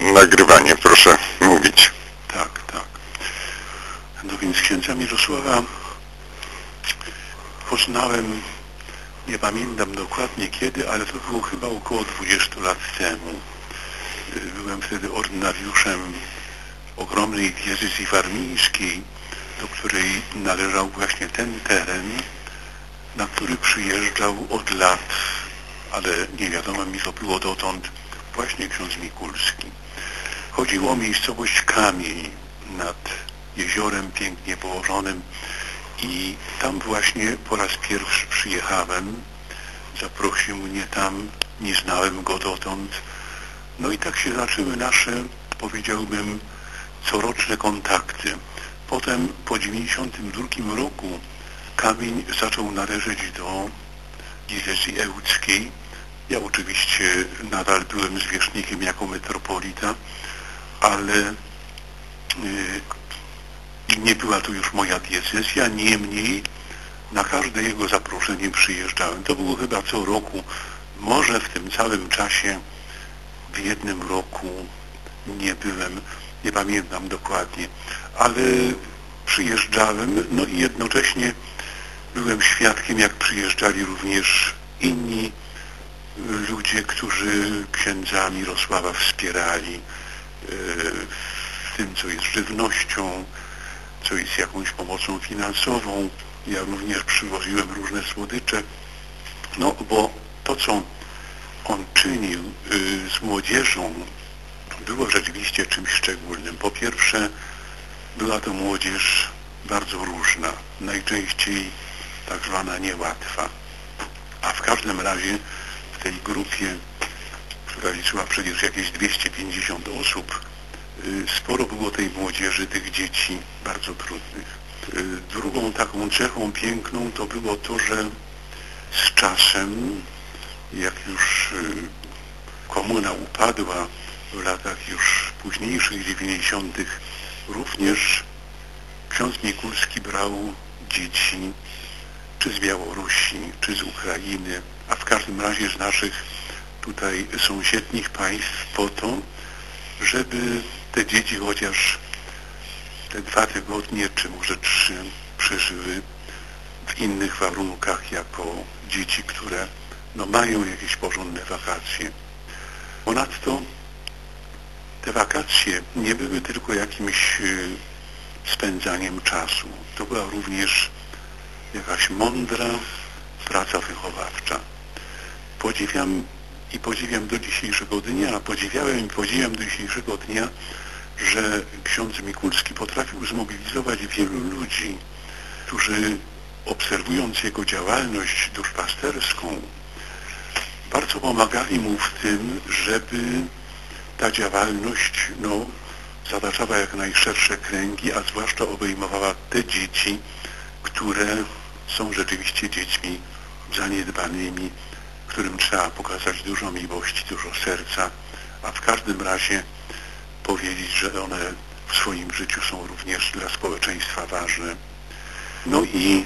nagrywanie, proszę mówić. Tak, tak. No więc księdza Mirosława poznałem, nie pamiętam dokładnie kiedy, ale to było chyba około 20 lat temu. Byłem wtedy ordynariuszem ogromnej diecezji warmińskiej, do której należał właśnie ten teren, na który przyjeżdżał od lat, ale nie wiadomo mi to było dotąd, właśnie ksiądz Mikulski. Chodziło o miejscowość Kamień nad jeziorem pięknie położonym i tam właśnie po raz pierwszy przyjechałem. Zaprosił mnie tam, nie znałem go dotąd. No i tak się zaczęły nasze, powiedziałbym, coroczne kontakty. Potem po 92 roku kamień zaczął należeć do diecezji ełckiej. Ja oczywiście nadal byłem zwierzchnikiem jako metropolita, ale y, nie była to już moja diecezja, niemniej na każde jego zaproszenie przyjeżdżałem. To było chyba co roku, może w tym całym czasie w jednym roku nie byłem, nie pamiętam dokładnie, ale przyjeżdżałem, no i jednocześnie byłem świadkiem, jak przyjeżdżali również inni ludzie, którzy księdza Mirosława wspierali e, w tym, co jest żywnością, co jest jakąś pomocą finansową. Ja również przywoziłem różne słodycze, no bo to, co on czynił y, z młodzieżą, było rzeczywiście czymś szczególnym. Po pierwsze, była to młodzież bardzo różna, najczęściej tak zwana niełatwa. A w każdym razie w tej grupie, która liczyła przecież jakieś 250 osób, y, sporo było tej młodzieży, tych dzieci bardzo trudnych. Y, drugą taką cechą piękną to było to, że z czasem, jak już y, komuna upadła w latach już późniejszych, 90. również ksiądz Mikulski brał dzieci czy z Białorusi, czy z Ukrainy, każdym razie z naszych tutaj sąsiednich państw po to, żeby te dzieci chociaż te dwa tygodnie, czy może trzy przeżyły w innych warunkach jako dzieci, które no, mają jakieś porządne wakacje. Ponadto te wakacje nie były tylko jakimś y, spędzaniem czasu. To była również jakaś mądra praca wychowawcza. Podziwiam i podziwiam do dzisiejszego dnia, podziwiałem i podziwiam do dzisiejszego dnia, że ksiądz Mikulski potrafił zmobilizować wielu ludzi, którzy obserwując jego działalność duszpasterską, bardzo pomagali mu w tym, żeby ta działalność no, zataczała jak najszersze kręgi, a zwłaszcza obejmowała te dzieci, które są rzeczywiście dziećmi zaniedbanymi, którym trzeba pokazać dużo miłości, dużo serca, a w każdym razie powiedzieć, że one w swoim życiu są również dla społeczeństwa ważne. No i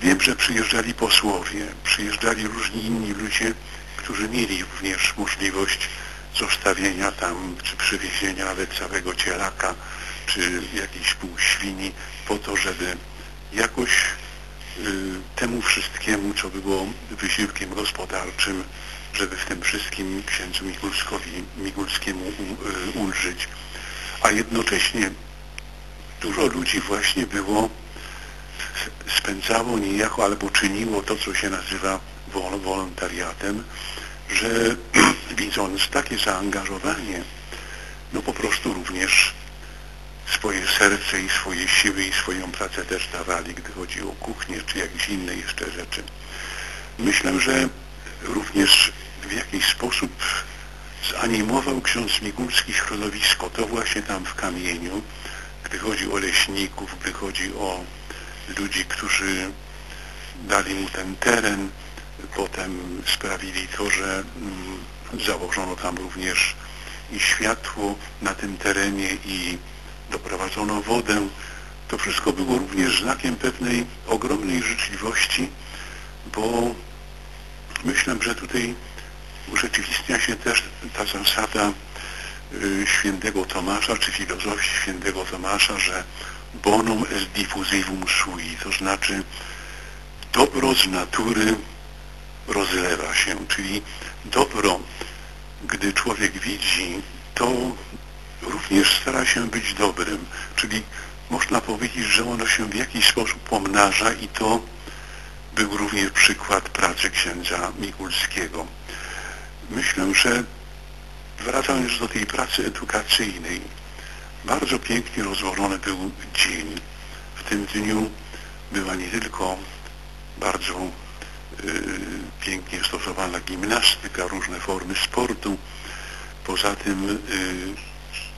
wiem, że przyjeżdżali posłowie, przyjeżdżali różni inni ludzie, którzy mieli również możliwość zostawienia tam, czy przywiezienia nawet całego cielaka, czy jakiejś pół świni, po to, żeby jakoś temu wszystkiemu, co było wysiłkiem gospodarczym, żeby w tym wszystkim księdzu Migulskowi, Migulskiemu y, ulżyć. A jednocześnie dużo ludzi właśnie było, spędzało niejako albo czyniło to, co się nazywa wol wolontariatem, że widząc takie zaangażowanie, no po prostu również swoje serce i swoje siły i swoją pracę też dawali, gdy chodzi o kuchnię czy jakieś inne jeszcze rzeczy. Myślę, że również w jakiś sposób zanimował ksiądz Migulski środowisko, to właśnie tam w kamieniu, gdy chodzi o leśników, gdy chodzi o ludzi, którzy dali mu ten teren, potem sprawili to, że mm, założono tam również i światło na tym terenie i doprowadzono wodę. To wszystko było również znakiem pewnej ogromnej życzliwości, bo myślę, że tutaj urzeczywistnia się też ta zasada y, świętego Tomasza, czy filozofii świętego Tomasza, że bonum est diffusivum sui, to znaczy dobro z natury rozlewa się, czyli dobro, gdy człowiek widzi, to również stara się być dobrym, czyli można powiedzieć, że ono się w jakiś sposób pomnaża i to był również przykład pracy księdza Mikulskiego. Myślę, że wracając do tej pracy edukacyjnej, bardzo pięknie rozłożony był dzień. W tym dniu była nie tylko bardzo y, pięknie stosowana gimnastyka, różne formy sportu, poza tym y,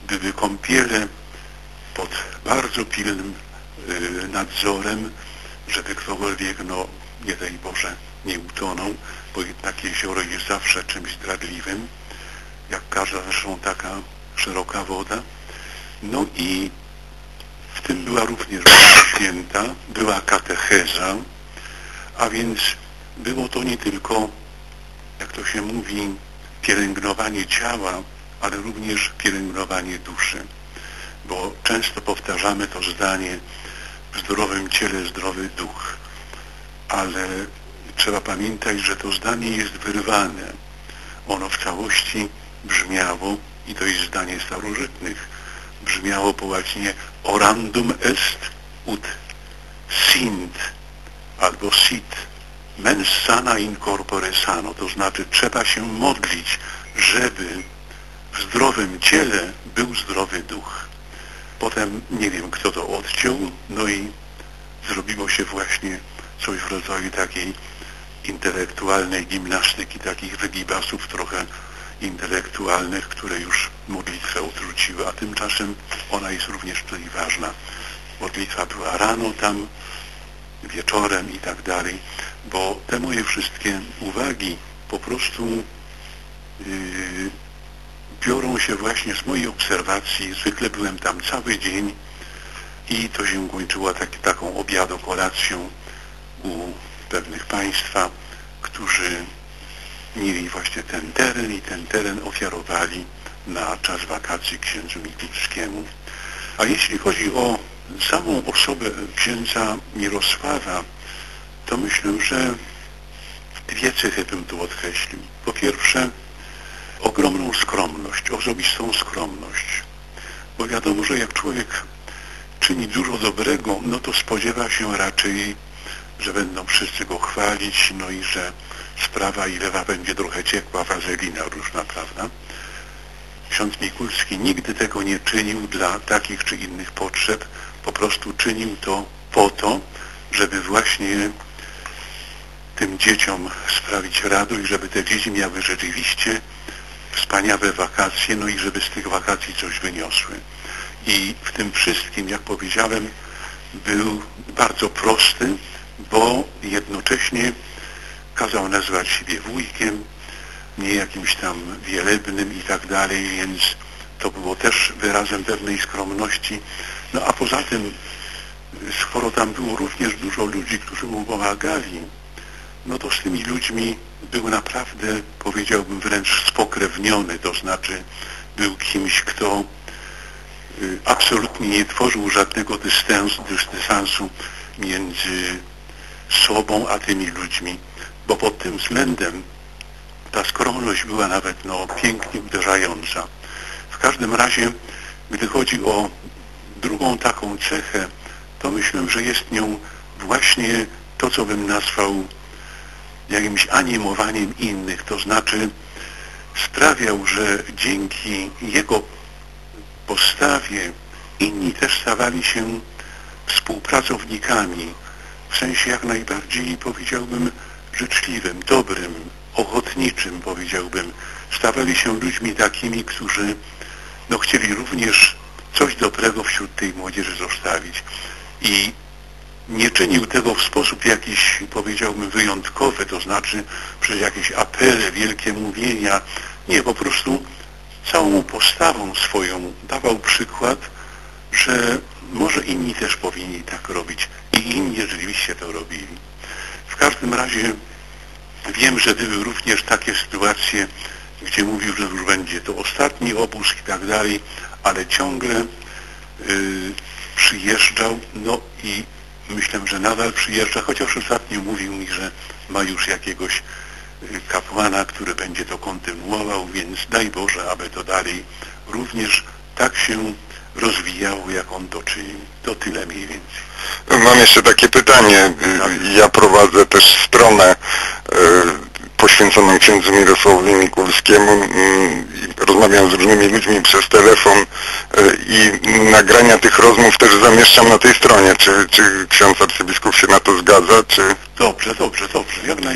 były kąpiele pod bardzo pilnym y, nadzorem, żeby ktokolwiek, no nie daj Boże, nie utonął, bo jednak jezioro jest zawsze czymś zdradliwym, jak każda zresztą taka szeroka woda. No i w tym była również święta, była katecheza, a więc było to nie tylko, jak to się mówi, pielęgnowanie ciała, ale również pielęgnowanie duszy. Bo często powtarzamy to zdanie w zdrowym ciele zdrowy duch, ale trzeba pamiętać, że to zdanie jest wyrwane. Ono w całości brzmiało, i to jest zdanie starożytnych, brzmiało po łacinie orandum est ut sint albo sit mens sana in corpore sano, to znaczy trzeba się modlić, żeby w zdrowym ciele był zdrowy duch. Potem nie wiem kto to odciął, no i zrobiło się właśnie coś w rodzaju takiej intelektualnej gimnastyki, takich wygibasów trochę intelektualnych, które już modlitwę utruciły, a tymczasem ona jest również tutaj ważna. Modlitwa była rano tam, wieczorem i tak dalej, bo te moje wszystkie uwagi po prostu yy, biorą się właśnie z mojej obserwacji. Zwykle byłem tam cały dzień i to się kończyło tak, taką obiado kolacją u pewnych państwa, którzy mieli właśnie ten teren i ten teren ofiarowali na czas wakacji księdzu Mikulskiemu. A jeśli chodzi o samą osobę księdza Mirosława, to myślę, że dwie cechy bym tu odkreślił. Po pierwsze, ogromną skromność, osobistą skromność. Bo wiadomo, że jak człowiek czyni dużo dobrego, no to spodziewa się raczej, że będą wszyscy go chwalić, no i że sprawa i lewa będzie trochę ciekła, wazelina różna, prawda? Ksiądz Mikulski nigdy tego nie czynił dla takich czy innych potrzeb, po prostu czynił to po to, żeby właśnie tym dzieciom sprawić radość, żeby te dzieci miały rzeczywiście wspaniałe wakacje, no i żeby z tych wakacji coś wyniosły. I w tym wszystkim, jak powiedziałem, był bardzo prosty, bo jednocześnie kazał nazwać siebie wujkiem, nie jakimś tam wielebnym i tak dalej, więc to było też wyrazem pewnej skromności. No a poza tym, skoro tam było również dużo ludzi, którzy mu pomagali, no to z tymi ludźmi był naprawdę, powiedziałbym wręcz spokrewniony, to znaczy był kimś, kto y, absolutnie nie tworzył żadnego dystansu, dystansu między sobą a tymi ludźmi, bo pod tym względem ta skromność była nawet no, pięknie uderzająca. W każdym razie, gdy chodzi o drugą taką cechę, to myślę, że jest nią właśnie to, co bym nazwał jakimś animowaniem innych, to znaczy sprawiał, że dzięki jego postawie inni też stawali się współpracownikami, w sensie jak najbardziej powiedziałbym życzliwym, dobrym, ochotniczym powiedziałbym. Stawali się ludźmi takimi, którzy no, chcieli również coś dobrego wśród tej młodzieży zostawić. I nie czynił tego w sposób jakiś, powiedziałbym, wyjątkowy, to znaczy przez jakieś apele, wielkie mówienia. Nie, po prostu całą postawą swoją dawał przykład, że może inni też powinni tak robić i inni rzeczywiście to robili. W każdym razie wiem, że były również takie sytuacje, gdzie mówił, że już będzie to ostatni obóz i tak dalej, ale ciągle y, przyjeżdżał, no i myślę, że nadal przyjeżdża, chociaż ostatnio mówił mi, że ma już jakiegoś y, kapłana, który będzie to kontynuował, więc daj Boże, aby to dalej również tak się rozwijało, jak on to czynił. To tyle mniej więcej. Mam jeszcze takie pytanie. Y, Ja prowadzę też stronę y, poświęconą księdzu Mirosławowi Mikulskiemu. Mm, Rozmawiam z różnymi ludźmi przez telefon y, i nagrania tych rozmów też zamieszczam na tej stronie. Czy, czy ksiądz arcybiskup się na to zgadza, czy... Dobrze, dobrze, dobrze, jak naj